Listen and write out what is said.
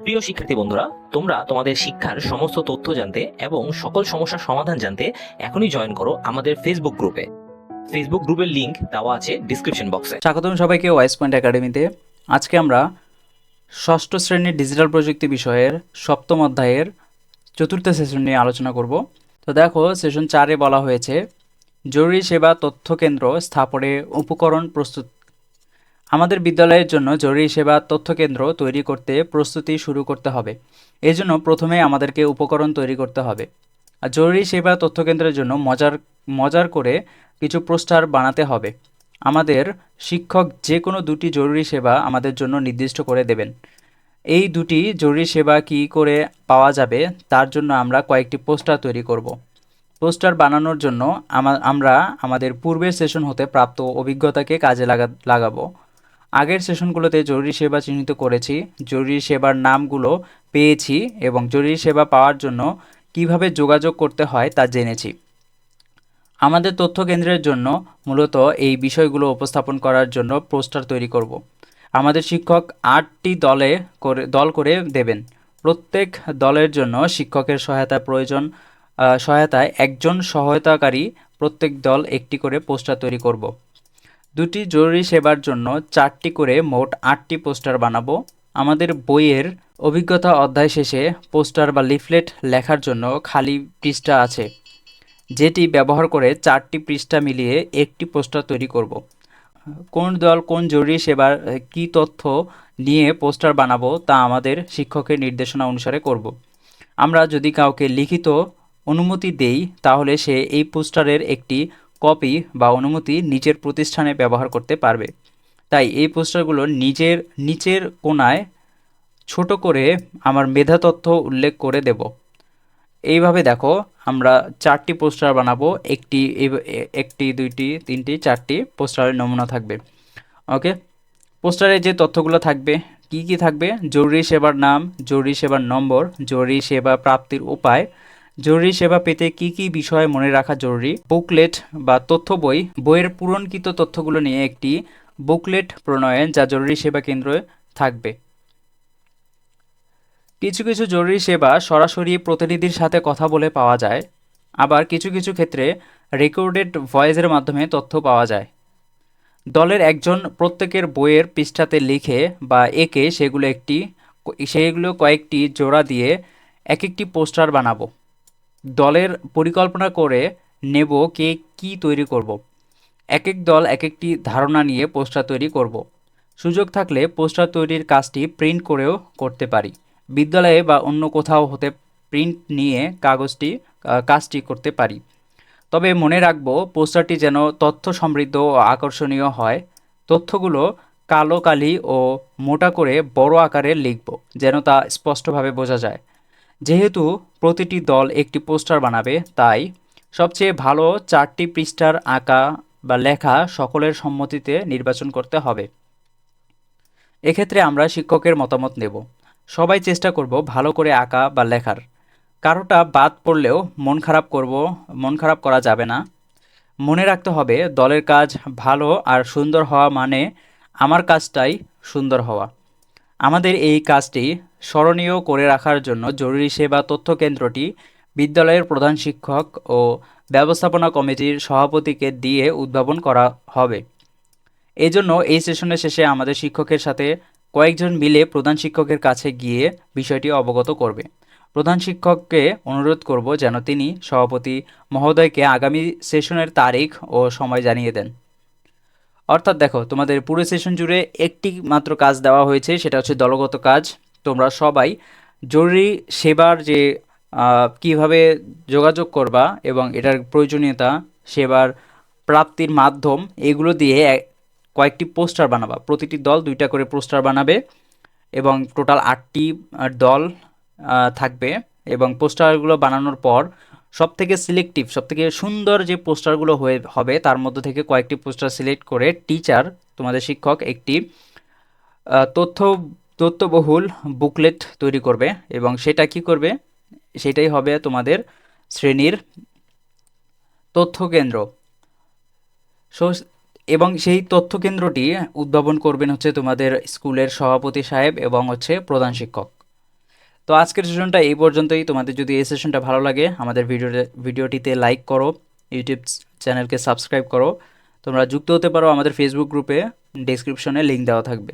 প্রিয় শিক্ষার্থী বন্ধুরা, তোমরা তোমাদের শিক্ষার সমস্ত তথ্য জানতে এবং সকল সমস্যার সমাধান জানতে এখনই জয়েন করো আমাদের ফেসবুক গ্রুপে ফেসবুক গ্রুপের লিংক দেওয়া আছে ডিসক্রিপশন বক্সে স্বাগতম সবাইকে ওয়াইস পয়েন্ট একাডেমিতে আজকে আমরা ষষ্ঠ শ্রেণির ডিজিটাল প্রযুক্তি বিষয়ের সপ্তম অধ্যায়ের চতুর্থ সেশন নিয়ে আলোচনা করব। তো দেখো সেশন চারে বলা হয়েছে, জরুরি সেবা তথ্য কেন্দ্র স্থাপনে উপকরণ প্রস্তুত আমাদের বিদ্যালয়ের জন্য জরুরি সেবা তথ্য কেন্দ্র তৈরি করতে প্রস্তুতি শুরু করতে হবে। এই জন্য প্রথমে আমাদেরকে উপকরণ তৈরি করতে হবে। আর জরুরি সেবা তথ্য কেন্দ্রের জন্য মজার মজার করে কিছু পোস্টার বানাতে হবে। আমাদের শিক্ষক যে কোনো দুটি জরুরি সেবা আমাদের জন্য নির্দিষ্ট করে দেবেন। এই দুটি জরুরি সেবা কি করে পাওয়া যাবে তার জন্য আমরা কয়েকটি পোস্টার তৈরি করব। পোস্টার বানানোর জন্য আমরা আমাদের পূর্বের সেশন হতে প্রাপ্ত অভিজ্ঞতাকে কাজে লাগা, লাগাবো। আগের সেশনগুলোতে জরুরি সেবা চিহ্নিত করেছি জরুরি সেবার নামগুলো পেয়েছি এবং জরুরি সেবা পাওয়ার জন্য কীভাবে যোগাযোগ করতে হয় তা জেনেছি আমাদের তথ্য কেন্দ্রের জন্য মূলত এই বিষয়গুলো উপস্থাপন করার জন্য পোস্টার তৈরি করব। আমাদের শিক্ষক আটটি দলে করে, দল করে দেবেন প্রত্যেক দলের জন্য শিক্ষকের সহায়তা প্রয়োজন সহায়তায় একজন সহায়তাকারী প্রত্যেক দল একটি করে পোস্টার তৈরি করব। দুটি জরুরি সেবার জন্য চারটি করে মোট আটটি পোস্টার বানাবো। আমাদের বইয়ের অভিজ্ঞতা অধ্যায় শেষে পোস্টার বা লিফলেট লেখার জন্য খালি পৃষ্ঠা আছে, যেটি ব্যবহার করে চারটি পৃষ্ঠা মিলিয়ে একটি পোস্টার তৈরি করব। কোন দল কোন জরুরি সেবার কী তথ্য নিয়ে পোস্টার বানাবো তা আমাদের শিক্ষকের নির্দেশনা অনুসারে করব। আমরা যদি কাউকে লিখিত অনুমতি দেই, তাহলে সে এই পোস্টারের একটি কপি বা অনুমতি নিজের প্রতিষ্ঠানে ব্যবহার করতে পারবে। তাই এই পোস্টারগুলো নিজের, নিচের কোণায় ছোট করে আমার মেধা তথ্য উল্লেখ করে দেব। এইভাবে দেখো, আমরা চারটি পোস্টার বানাবো, একটি একটি, দুইটি, তিনটি, চারটি পোস্টারের নমুনা থাকবে। ওকে? পোস্টারে যে তথ্যগুলো থাকবে, কি কি থাকবে? জরুরি সেবার নাম, জরুরি সেবার নম্বর, জরুরি সেবা প্রাপ্তির উপায় জরুরি সেবা পেতে কি কি বিষয় মনে রাখা জরুরি? বুকলেট বা তথ্য বই, বইয়ের পূরণকৃত তথ্যগুলো নিয়ে একটি বুকলেট প্রণয়ন যা জরুরি সেবা কেন্দ্রে থাকবে। কিছু কিছু জরুরি সেবা সরাসরি প্রতিনিধির সাথে কথা বলে পাওয়া যায়। আবার কিছু কিছু ক্ষেত্রে রেকর্ডেড ভয়েসের মাধ্যমে তথ্য পাওয়া যায়। দলের একজন প্রত্যেকের বইয়ের পৃষ্ঠাতে লিখে বা এঁকে সেগুলো একটি, সেগুলো কয়েকটি জোড়া দিয়ে এক একটি পোস্টার বানাবো। দলের পরিকল্পনা করে নেব কে কি তৈরি করব। এক এক দল এক একটি ধারণা নিয়ে পোস্টার তৈরি করব। সুযোগ থাকলে পোস্টার তৈরির কাজটি প্রিন্ট করেও করতে পারি বিদ্যালয়ে বা অন্য কোথাও হতে প্রিন্ট নিয়ে কাগজটি কাজটি করতে পারি তবে মনে রাখব, পোস্টারটি যেন তথ্য সমৃদ্ধ ও আকর্ষণীয় হয় তথ্যগুলো কালো কালি ও মোটা করে বড় আকারে লিখব, যেন তা স্পষ্টভাবে বোঝা যায় যেহেতু প্রতিটি দল একটি পোস্টার বানাবে, তাই সবচেয়ে ভালো চারটি পৃষ্ঠার আঁকা বা লেখা সকলের সম্মতিতে নির্বাচন করতে হবে। এক্ষেত্রে আমরা শিক্ষকের মতামত নেব। সবাই চেষ্টা করব ভালো করে আঁকা বা লেখার। কারোটা বাদ পড়লেও মন খারাপ করব, মন খারাপ করা যাবে না। মনে রাখতে হবে, দলের কাজ ভালো আর সুন্দর হওয়া মানে আমার কাজটাই সুন্দর হওয়া। আমাদের এই কাজটি স্মরণীয় করে রাখার জন্য জরুরি সেবা তথ্য কেন্দ্রটি বিদ্যালয়ের প্রধান শিক্ষক ও ব্যবস্থাপনা কমিটির সভাপতিকে দিয়ে উদ্ভাবন করা হবে। এই জন্য এই সেশনের শেষে আমাদের শিক্ষকের সাথে কয়েকজন মিলে প্রধান শিক্ষকের কাছে গিয়ে বিষয়টি অবগত করবে। প্রধান শিক্ষককে অনুরোধ করব যেন তিনি সভাপতি মহোদয়কে আগামী সেশনের তারিখ ও সময় জানিয়ে দেন। অর্থাৎ দেখো, তোমাদের পুরো সেশন জুড়ে একটি মাত্র কাজ দেওয়া হয়েছে, সেটা হচ্ছে দলগত কাজ। তোমরা সবাই জরুরি সেবার যে কীভাবে যোগাযোগ করবা এবং এটার প্রয়োজনীয়তা, সেবার প্রাপ্তির মাধ্যম, এগুলো দিয়ে কয়েকটি পোস্টার বানাবা। প্রতিটি দল দুইটা করে পোস্টার বানাবে এবং টোটাল আটটি দল থাকবে এবং পোস্টারগুলো বানানোর পর সব থেকে সিলেক্টিভ সব থেকে সুন্দর যে পোস্টারগুলো হয়ে, হবে তার মধ্যে থেকে কয়েকটি পোস্টার সিলেক্ট করে টিচার, তোমাদের শিক্ষক একটি তথ্য তথ্যবহুল বুকলেট তৈরি করবে এবং সেটা কি করবে? সেটাই হবে তোমাদের শ্রেণির তথ্য কেন্দ্র সো, এবং সেই তথ্য কেন্দ্রটি উদ্ভাবন করবেন হচ্ছে তোমাদের স্কুলের সভাপতি সাহেব এবং হচ্ছে প্রধান শিক্ষক। তো আজকের সেশনটা এই পর্যন্তই। তোমাদের যদি এই সেশনটা ভালো লাগে, আমাদের ভিডিও ভিডিওটিতে লাইক করো ইউটিউব চ্যানেলকে সাবস্ক্রাইব করো। তোমরা যুক্ত হতে পারো আমাদের ফেসবুক গ্রুপে ডেসক্রিপশনে লিঙ্ক দেওয়া থাকবে।